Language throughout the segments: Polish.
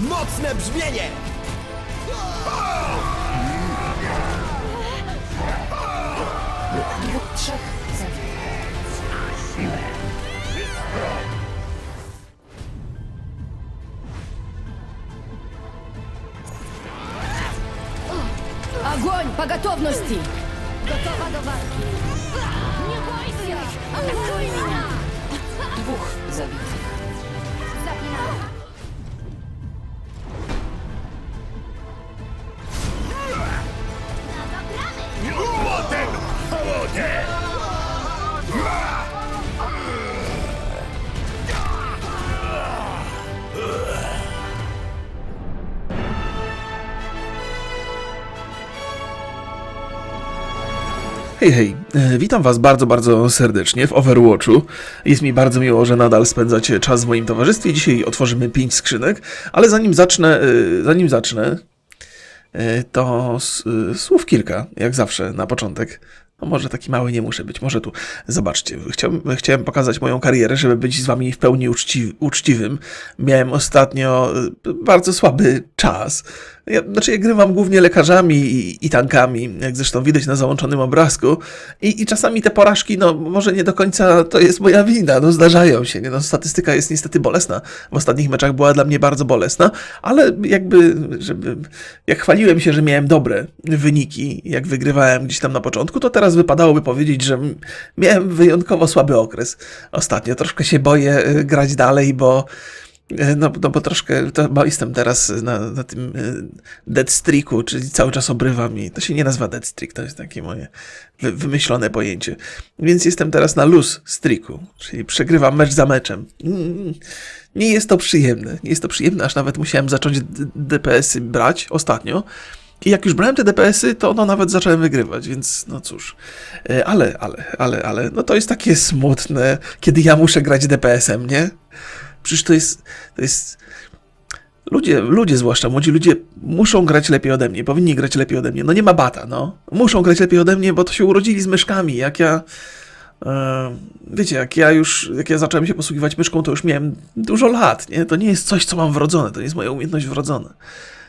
Mocne brzmienie! Dwóch, trzech zabił. Огонь по готовности! Готова до варки. Не бойся! Атакуй меня! Двух забитых. Запинаю. Hej, hej, e, witam Was bardzo, bardzo serdecznie w Overwatchu. Jest mi bardzo miło, że nadal spędzacie czas w moim towarzystwie. Dzisiaj otworzymy 5 skrzynek, ale zanim zacznę, e, zanim zacznę, e, to słów kilka, jak zawsze, na początek. No może taki mały nie muszę być, może tu. Zobaczcie, chciałem, chciałem pokazać moją karierę, żeby być z wami w pełni uczci, uczciwym. Miałem ostatnio bardzo słaby czas. Ja, znaczy, ja grywam głównie lekarzami i, i tankami, jak zresztą widać na załączonym obrazku. I, I czasami te porażki, no może nie do końca to jest moja wina, no zdarzają się. Nie? No, statystyka jest niestety bolesna. W ostatnich meczach była dla mnie bardzo bolesna, ale jakby, żeby, jak chwaliłem się, że miałem dobre wyniki, jak wygrywałem gdzieś tam na początku, to teraz wypadałoby powiedzieć, że miałem wyjątkowo słaby okres ostatnio. Troszkę się boję y, grać dalej, bo No, no bo troszkę, to, bo jestem teraz na, na tym e, dead streaku, czyli cały czas obrywam i to się nie nazywa dead streak, to jest takie moje wy, wymyślone pojęcie. Więc jestem teraz na loose streaku, czyli przegrywam mecz za meczem. Mm, Nie jest to przyjemne, nie jest to przyjemne, aż nawet musiałem zacząć DPS-y brać ostatnio. I jak już brałem te DPS-y, to no nawet zacząłem wygrywać, więc no cóż. E, Ale, ale, ale, ale, no to jest takie smutne, kiedy ja muszę grać DPS-em, nie? Przecież to jest, to jest... Ludzie, ludzie zwłaszcza, młodzi ludzie muszą grać lepiej ode mnie, powinni grać lepiej ode mnie. No nie ma bata, no. Muszą grać lepiej ode mnie, bo to się urodzili z myszkami. Jak ja... E, wiecie, jak ja już, jak ja zacząłem się posługiwać myszką, to już miałem dużo lat, nie? To nie jest coś, co mam wrodzone, to nie jest moja umiejętność wrodzona.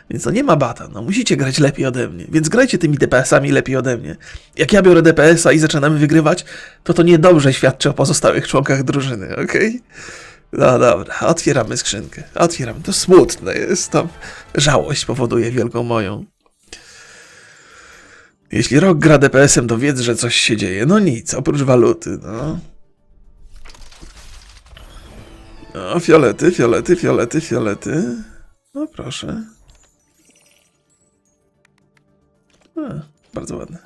Więc no nie ma bata, no musicie grać lepiej ode mnie, więc grajcie tymi DPS-ami lepiej ode mnie. Jak ja biorę DPS-a i zaczynamy wygrywać, to to niedobrze świadczy o pozostałych członkach drużyny, okej? No dobra, otwieramy skrzynkę. Otwieram. To smutne jest. To żałość powoduje wielką moją. Jeśli rok gra DPS-em, to wiedz, że coś się dzieje. No nic, oprócz waluty, no. No, fiolety, fiolety, fiolety, fiolety. No proszę. A, bardzo ładne.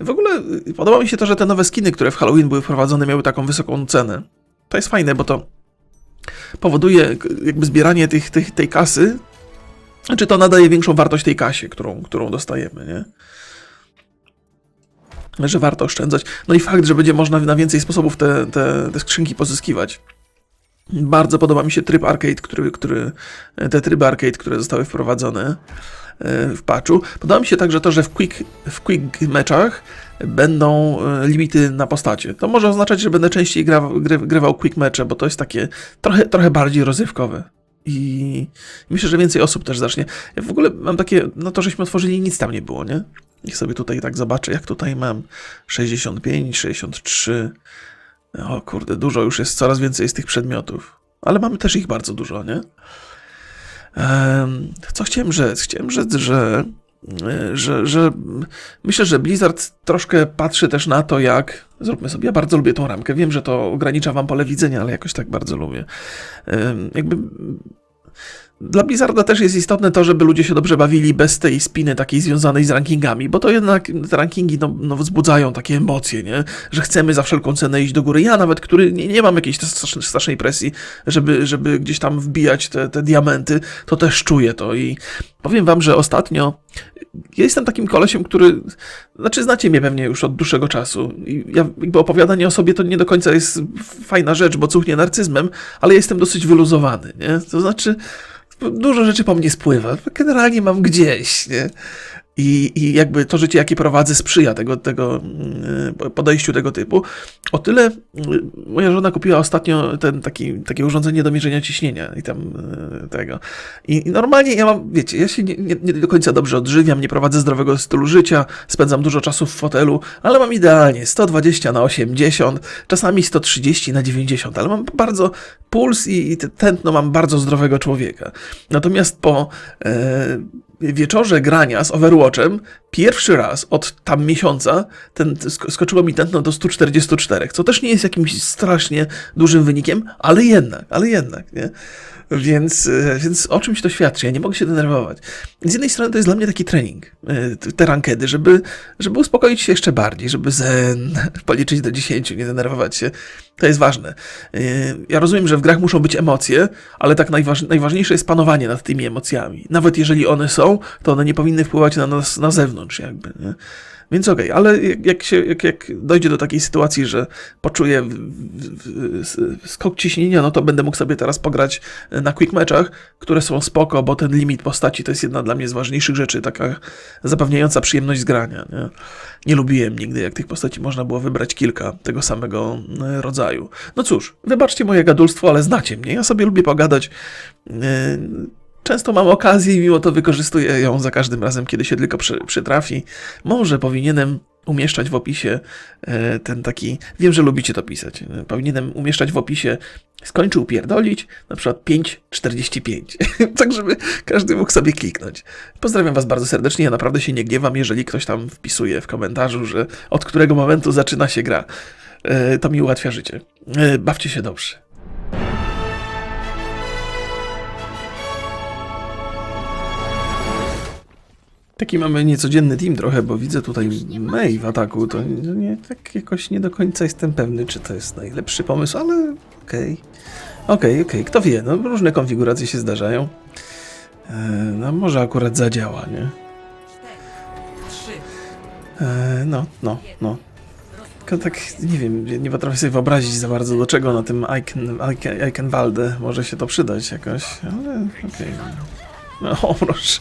W ogóle y, podoba mi się to, że te nowe skiny, które w Halloween były wprowadzone, miały taką wysoką cenę. To jest fajne, bo to powoduje jakby zbieranie tych, tych, tej kasy, czy to nadaje większą wartość tej kasie, którą, którą dostajemy, nie? Że warto oszczędzać. No i fakt, że będzie można na więcej sposobów te, te, te skrzynki pozyskiwać. Bardzo podoba mi się tryb arcade, który, który, te tryby arcade, które zostały wprowadzone w patchu. Podoba mi się także to, że w quick, w quick meczach będą e, limity na postacie. To może oznaczać, że będę częściej gra, gry, grywał quick mecze, bo to jest takie trochę, trochę bardziej rozrywkowe. I myślę, że więcej osób też zacznie. Ja w ogóle mam takie, no to żeśmy otworzyli, nic tam nie było, nie? Niech sobie tutaj tak zobaczę, jak tutaj mam 65, 63. O kurde, dużo już jest, coraz więcej jest tych przedmiotów. Ale mamy też ich bardzo dużo, nie? Co chciałem rzec? Chciałem rzec, że, e, że, że myślę, że Blizzard troszkę patrzy też na to, jak. Zróbmy sobie. Ja bardzo lubię tą ramkę. Wiem, że to ogranicza wam pole widzenia, ale jakoś tak bardzo lubię. Jakby. Dla Blizzarda też jest istotne to, żeby ludzie się dobrze bawili bez tej spiny takiej związanej z rankingami, bo to jednak te rankingi no, no, wzbudzają takie emocje, nie? że chcemy za wszelką cenę iść do góry. Ja nawet, który nie, nie mam jakiejś strasznej, presji, żeby, żeby gdzieś tam wbijać te, te diamenty, to też czuję to i powiem wam, że ostatnio ja jestem takim kolesiem, który, znaczy znacie mnie pewnie już od dłuższego czasu i ja, jakby opowiadanie o sobie to nie do końca jest fajna rzecz, bo cuchnie narcyzmem, ale jestem dosyć wyluzowany, nie? To znaczy dużo rzeczy po mnie spływa. Generalnie mam gdzieś, nie? I, I jakby to życie, jakie prowadzę, sprzyja tego, tego mm, podejściu tego typu. O tyle mm, moja żona kupiła ostatnio ten taki, takie urządzenie do mierzenia ciśnienia i tam e, tego. I, I normalnie ja mam, wiecie, ja się nie, nie, nie do końca dobrze odżywiam, nie prowadzę zdrowego stylu życia, spędzam dużo czasu w fotelu, ale mam idealnie 120 na 80, czasami 130 na 90, ale mam bardzo puls i, i tętno mam bardzo zdrowego człowieka. Natomiast po e, wieczorze grania z Overwatchem pierwszy raz od tam miesiąca ten, sk- skoczyło mi tętno do 144, co też nie jest jakimś strasznie dużym wynikiem, ale jednak, ale jednak, nie? Więc, e, więc o czymś to świadczy, ja nie mogę się denerwować. Z jednej strony to jest dla mnie taki trening, e, te rankedy, żeby, żeby uspokoić się jeszcze bardziej, żeby zen, policzyć do 10, nie denerwować się. To jest ważne. E, Ja rozumiem, że w grach muszą być emocje, ale tak najważ, najważniejsze jest panowanie nad tymi emocjami. Nawet jeżeli one są, to one nie powinny wpływać na nas na zewnątrz jakby, nie? Więc okej, ale jak, się, jak, jak dojdzie do takiej sytuacji, że poczuję w, w, w, skok ciśnienia, no to będę mógł sobie teraz pograć na quick matchach, które są spoko, bo ten limit postaci to jest jedna dla mnie z ważniejszych rzeczy, taka zapewniająca przyjemność z grania. Nie, nie lubiłem nigdy, jak tych postaci można było wybrać kilka tego samego e, rodzaju. No cóż, wybaczcie moje gadulstwo, ale znacie mnie, ja sobie lubię pogadać. e, Często mam okazję i mimo to wykorzystuję ją za każdym razem, kiedy się tylko przy, przytrafi. Może powinienem umieszczać w opisie e, ten taki. Wiem, że lubicie to pisać. e, Powinienem umieszczać w opisie skończył pierdolić, na przykład 5.45. tak, żeby każdy mógł sobie kliknąć. Pozdrawiam Was bardzo serdecznie. Ja naprawdę się nie gniewam, jeżeli ktoś tam wpisuje w komentarzu, że od którego momentu zaczyna się gra. E, to mi ułatwia życie. E, bawcie się dobrze. Taki mamy niecodzienny team trochę, bo widzę tutaj May w ataku, to nie, tak jakoś nie do końca jestem pewny, czy to jest najlepszy pomysł, ale okej. Okej, okej, kto wie, no różne konfiguracje się zdarzają. E, no może akurat zadziała, nie? E, no, no, no. Tylko tak, nie wiem, nie- potrafię sobie wyobrazić za bardzo do czego na tym Icon, Icon, Icon Walde może się to przydać jakoś, ale okej. No, o, proszę.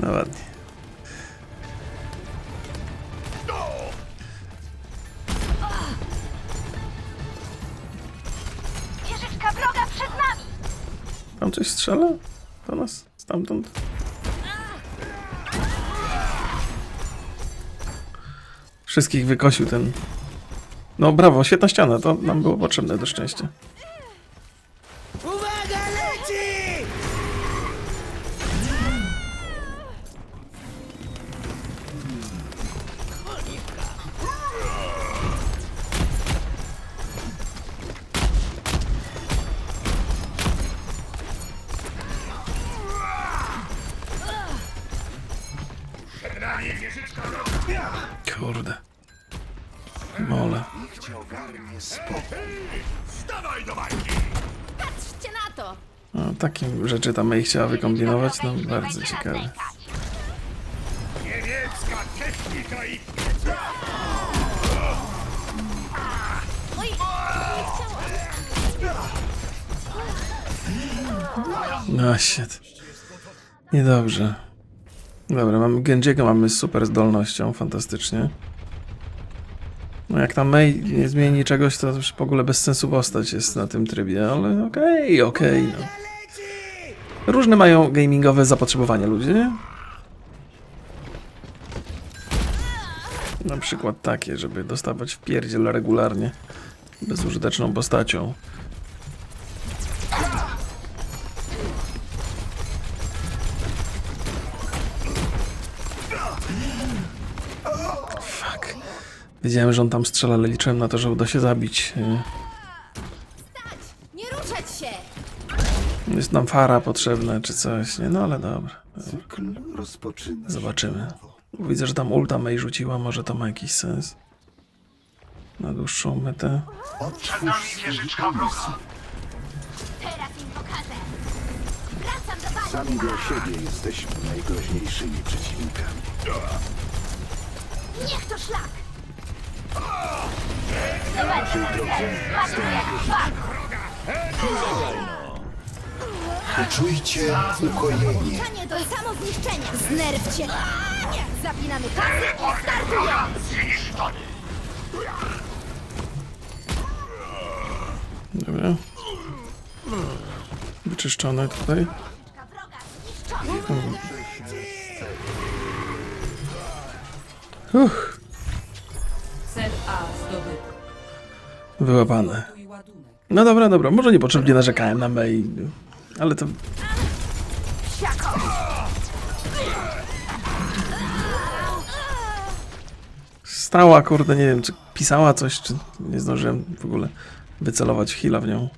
No ładnie. Wieżyczka wroga przed nami! Tam coś strzela? Do nas? Stamtąd? Wszystkich wykosił ten... No brawo, świetna ściana, to nam było potrzebne do szczęścia. Rzeczy tam May chciała wykombinować, no bardzo ciekawe. Niemiecka technika i... No shit. Niedobrze. Dobra, mamy Genjiego, mamy super zdolnością, fantastycznie. No jak tam May nie zmieni czegoś, to już w ogóle bez sensu postać jest na tym trybie, ale okej, okej. no. Różne mają gamingowe zapotrzebowania ludzie, nie? Na przykład takie, żeby dostawać w pierdziel regularnie bezużyteczną postacią. Fuck. Wiedziałem, że on tam strzela, ale liczyłem na to, że uda się zabić. y, Nie ruszać się! Jest nam fara potrzebna, czy coś, nie? No ale dobra. Się Zobaczymy. Widzę, że tam ulta May rzuciła, może to ma jakiś sens. Na dłuższą metę. Teraz im pokażę! Wracam do bazy! Sami dla siebie jesteśmy najgroźniejszymi przeciwnikami. Niech to szlak! Patrzcie jak walczę! Poczujcie ukojenie. Zniszczenie do samozniszczenia. Znerwcie. Zapinamy pasy i startujemy. Dobra. Wyczyszczone tutaj. Uch, Cel A zdobyty. wyłapane. No dobra, dobra, może niepotrzebnie narzekałem na mail, ale to... Stała, kurde, nie wiem, czy pisała coś, czy nie zdążyłem w ogóle wycelować chwila w nią.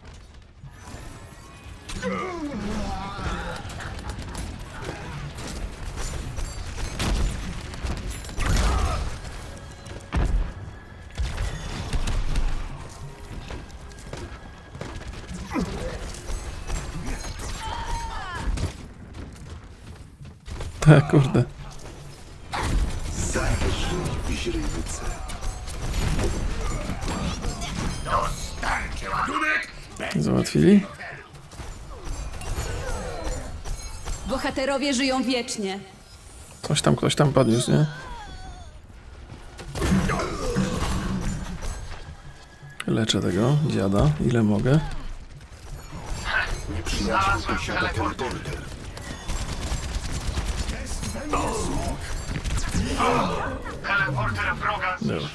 Ładunek! Załatwili? Bohaterowie żyją wiecznie. Coś tam, ktoś tam podniósł, nie? Leczę tego dziada, ile mogę. Nieprzyjaciel posiada teleporter. Teleporter wroga Dobra.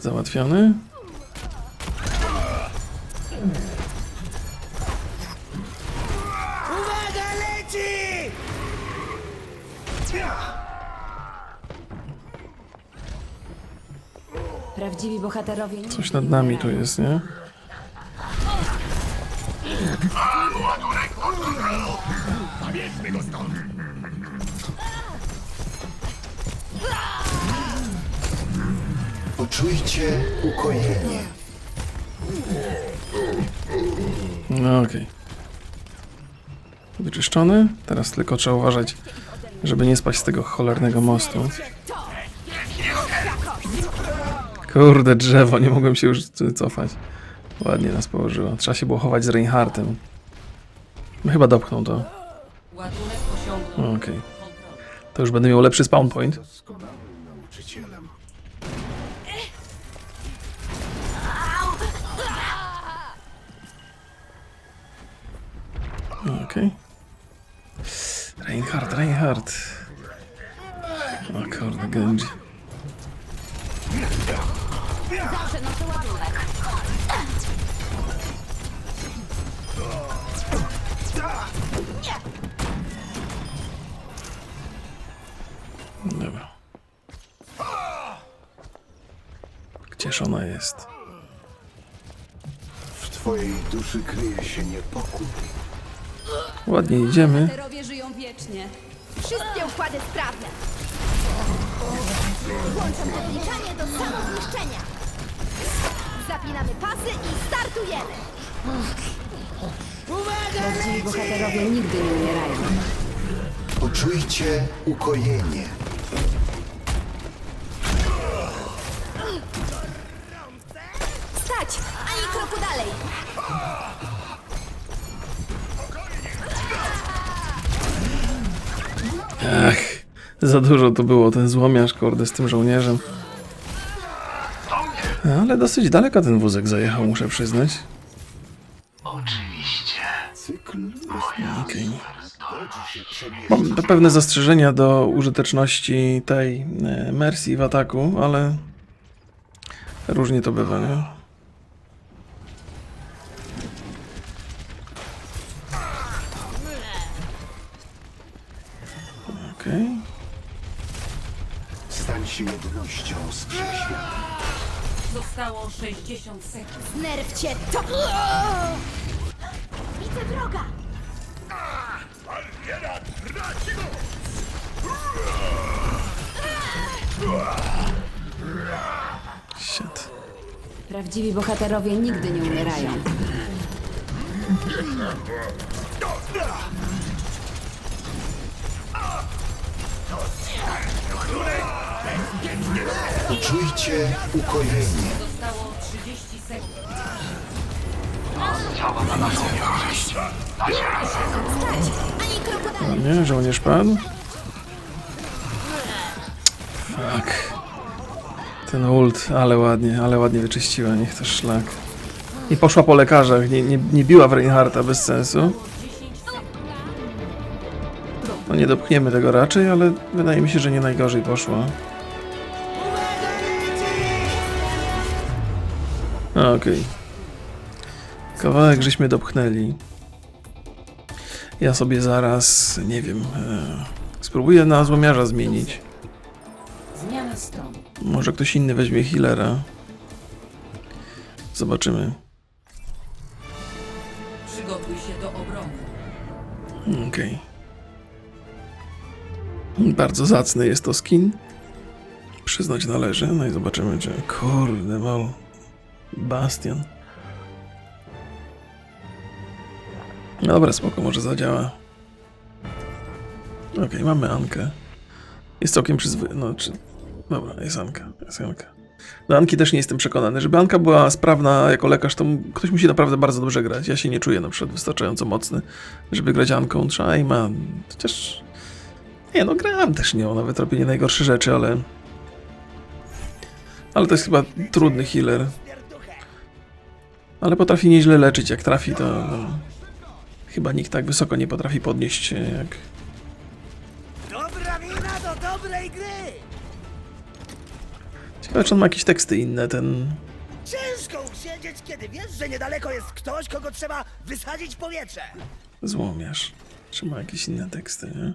Załatwiony. Uwaga, leci! Prawdziwi bohaterowie Coś nad nami tu jest, nie? Zabierzmy go stąd! Poczujcie ukojenie. No okej. Wyczyszczony. Teraz tylko trzeba uważać, żeby nie spaść z tego cholernego mostu. Kurde, drzewo, nie mogłem się już cofać. Ładnie nas położyło. Trzeba się było chować z Reinhardtem. No chyba dopchnął to. Okej. kontrolę. To już będę miał lepszy spawn point. Okej. Reinhard, Reinhard. O kurde, Genji. Dobra. Gdzież ona jest? W twojej duszy kryje się niepokój. Ładnie idziemy. Bohaterowie żyją wiecznie. Wszystkie układy sprawne. Włączam odliczanie do samozniszczenia. Zapinamy pasy i startujemy. Prawdziwi bohaterowie nigdy nie umierają. Poczujcie ukojenie. Stać! Ani kroku dalej. Ach, za dużo to było, ten złomiarz, kurde, z tym żołnierzem. Ale dosyć daleko ten wózek zajechał, muszę przyznać. Cykl Okej. się przemierzyć. Mam pe- pewne zastrzeżenia do użyteczności tej e, Mercy w ataku, ale różnie to bywa, nie? Się jednością z wszechświatem. Zostało 60 sekund. Znerwcie to. Widzę wroga. Bariera traci! Shit. Prawdziwi bohaterowie nigdy nie umierają. Poczujcie ukojenie. Zostało 30 sekund. Ani krokodyl. Nie, żołnierz padł. Fuck. Ten ult, ale ładnie, ale ładnie wyczyściła, niech to szlak. I poszła po lekarzach, nie, nie, nie biła w Reinharta bez sensu. No nie dopchniemy tego raczej, ale wydaje mi się, że nie najgorzej poszło. Okej. Kawałek żeśmy dopchnęli. Ja sobie zaraz, nie wiem, e, spróbuję na złomiarza zmienić. Zmiana stron. Może ktoś inny weźmie healera. Zobaczymy. Przygotuj się do obrony. Okej. Bardzo zacny jest to skin. Przyznać należy. No i zobaczymy, czy... Kurde, mal. Bastion. Dobra, spoko, może zadziała. Okej, mamy Ankę. Jest całkiem przyzwoita. No, czy... Dobra, jest Anka. Jest Anka. Do Anki też nie jestem przekonany. Żeby Anka była sprawna jako lekarz, to ktoś musi naprawdę bardzo dobrze grać. Ja się nie czuję na przykład wystarczająco mocny, żeby grać Anką. Trzeba i ma. Chociaż. Nie, no grałem też nią, nawet robię nie najgorsze rzeczy, ale. Ale to jest chyba trudny healer. Ale potrafi nieźle leczyć. Jak trafi, to. No, chyba nikt tak wysoko nie potrafi podnieść się jak. Dobra mina do dobrej gry! Ciekawe, czy on ma jakieś teksty inne, ten. Ciężko usiedzieć, kiedy wiesz, że niedaleko jest ktoś, kogo trzeba wysadzić w powietrze. Złomiarz. Czy ma jakieś inne teksty, nie?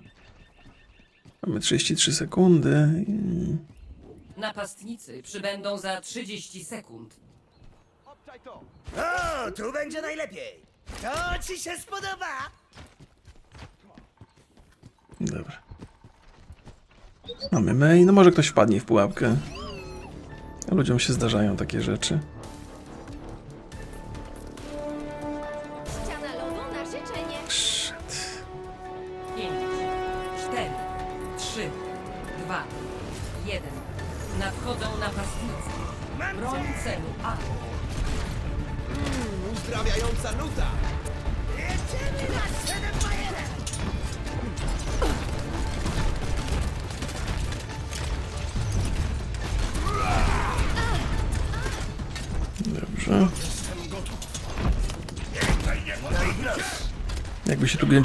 Mamy 33 sekundy. i- Napastnicy przybędą za 30 sekund. O, tu będzie najlepiej. To ci się spodoba? Dobra. Mamy main. No może ktoś wpadnie w pułapkę. Ludziom się zdarzają takie rzeczy.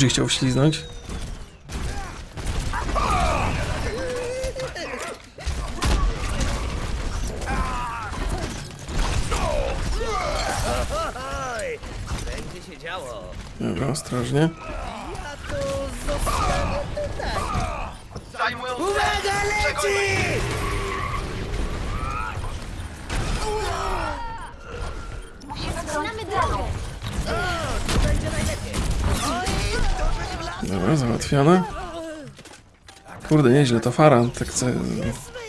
Genji chciał wśliznąć. Oj, będzie się działo. Dobra, ostrożnie. Uwaga, leci! Dobra, załatwione. Kurde, nieźle, to Faran tak chce...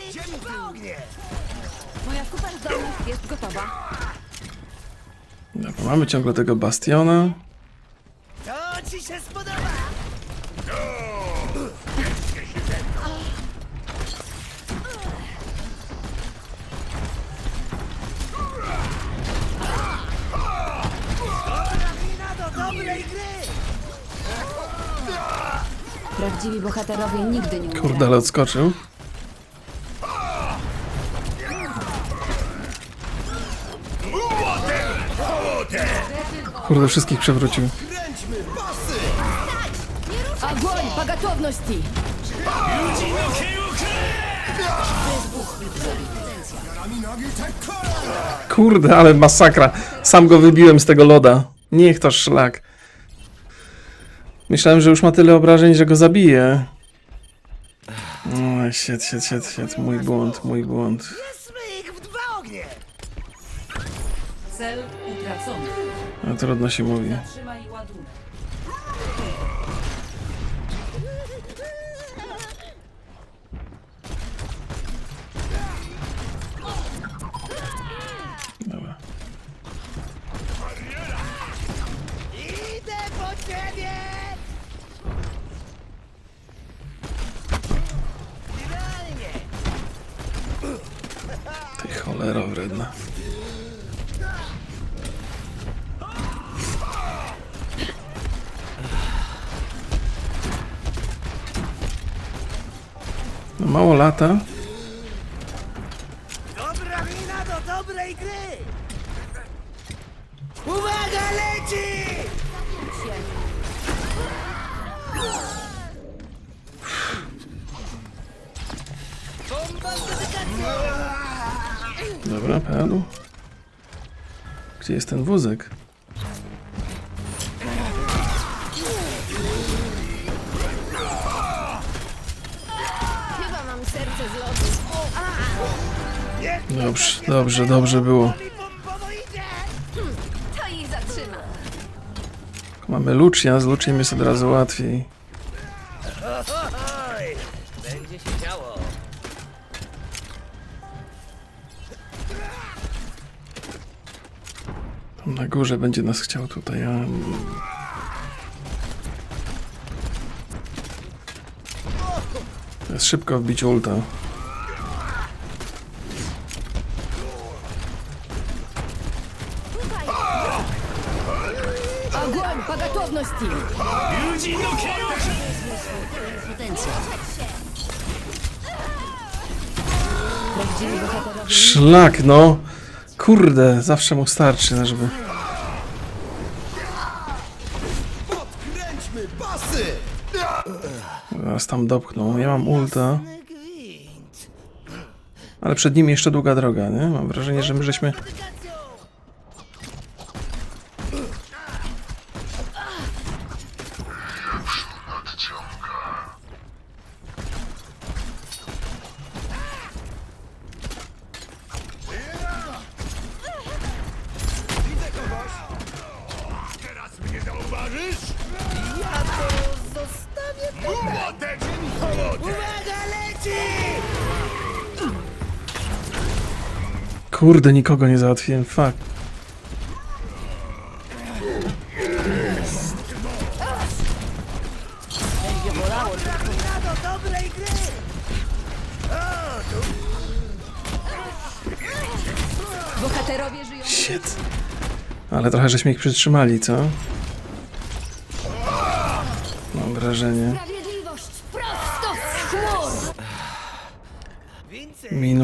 Idziemy w ognie! Moja super zdolność jest gotowa. Dobra, mamy ciągle tego Bastiona. Prawdziwi bohaterowie nigdy nie umierają. Kurde, ale odskoczył. Kurde, wszystkich przewrócił. Огонь по готовности! Kurde, ale masakra. Sam go wybiłem z tego loda. Niech to szlak. Myślałem, że już ma tyle obrażeń, że go zabije. O, shit, shit, shit, shit. Mój błąd, mój błąd. W dwa ognie! Cel utracony. No, trudno się mówi. Zatrzymaj Mało lata. Dobra mina do dobrej gry! Uwaga, leci! Dobra, padł. Gdzie jest ten wózek? Dobrze, dobrze, dobrze było. Mamy Lucia, z Luciem jest od razu łatwiej. Będzie się na górze będzie nas chciał tutaj, a... Teraz szybko wbić ulta. Огонь по готовности! Prawdziwi bohaterowie Szlak, no! Kurde, zawsze mu starczy, no żeby... Kręćmy pasy! Zaraz tam dopchnął. Ja mam ulta, Gwint. ale przed nimi jeszcze długa droga, nie? Mam wrażenie, że my żeśmy... Kurde, nikogo nie załatwiłem, fuck. Bohaterowie żyją Shit. Ale trochę żeśmy ich przytrzymali, co? Mam wrażenie.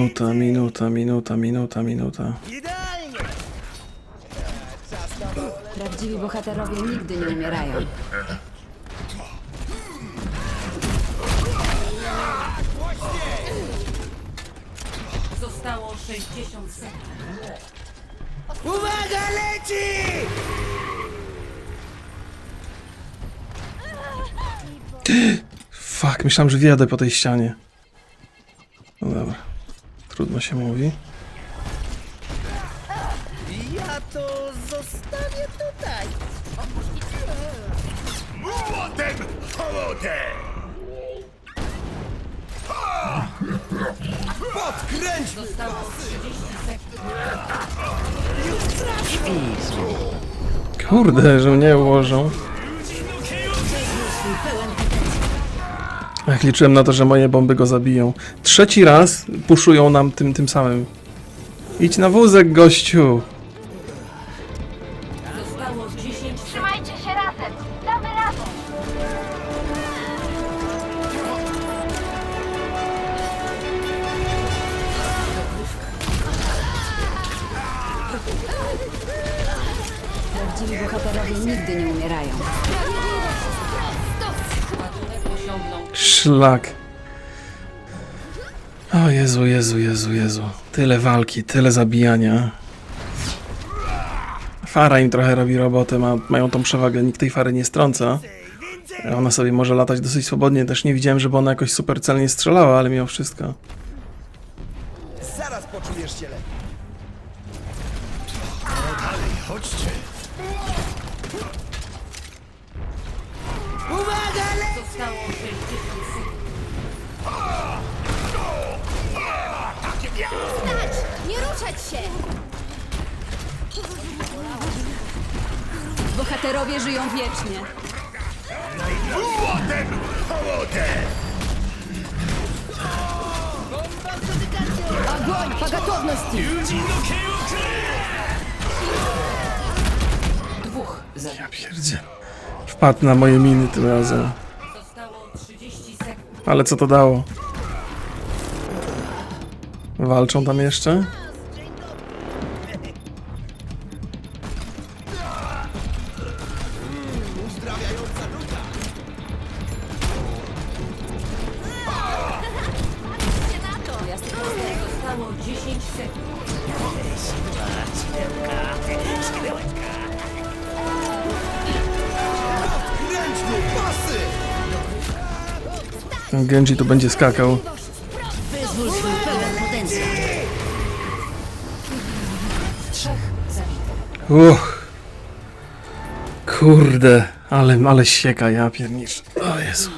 Minuta, minuta, minuta, minuta, minuta. Idealnie! Prawdziwi bohaterowie nigdy nie umierają. Zostało 60 sekund. Uwaga, leci! Fuck, myślałem, że wjadę po tej ścianie. No dobra. Trudno się mówi. Ja to zostawię tutaj. Młotem! Hołotem! Podkręćmy! Zostało 30 sekund. Kurde, że mnie ułożą. Liczyłem na to, że moje bomby go zabiją. Trzeci raz puszują nam tym, tym samym. Idź na wózek, gościu! Szlak. O Jezu, Jezu, Jezu, Jezu. Tyle walki, tyle zabijania. Fara im trochę robi robotę, ma, mają tą przewagę, nikt tej fary nie strąca. Ona sobie może latać dosyć swobodnie, też nie widziałem, żeby ona jakoś super celnie strzelała, ale mimo wszystko. Zaraz poczujesz się lepiej. się! Bohaterowie żyją wiecznie. Młotem! Hołotem! Огонь по готовности! Dwóch za. Ja pierdzie. Wpadł na moje miny tym razem. Zostało 30 sekund. Ale co to dało? Walczą tam jeszcze? Ten Genji tu będzie skakał. Wyzwól swój pełen potencjał. Trzech zabitych. Uch. Kurde, ale, ale sieka, ja pierniczę. O Jezu.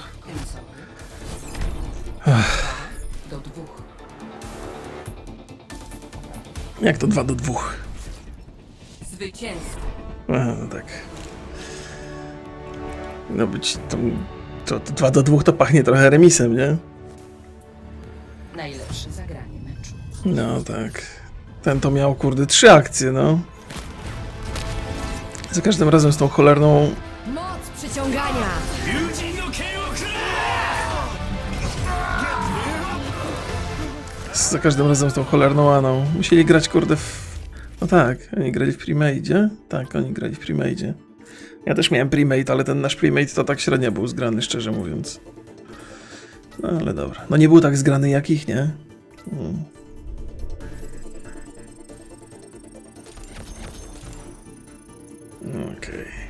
Do dwóch. Jak to 2 do 2? Zwycięstwo. No tak. No być to, to, to 2 do 2 to pachnie trochę remisem, nie? Najlepsze zagranie meczu. No tak. Ten to miał, kurde, trzy akcje, no. Za każdym razem z tą cholerną... Moc przyciągania! Za każdym razem z tą cholerną Aną. Musieli grać, kurde, w... No tak, oni grali w premade. Tak, oni grali w premade. Ja też miałem premade, ale ten nasz premade to tak średnio był zgrany, szczerze mówiąc. No ale dobra. No nie był tak zgrany jak ich, nie? Mm. Okej.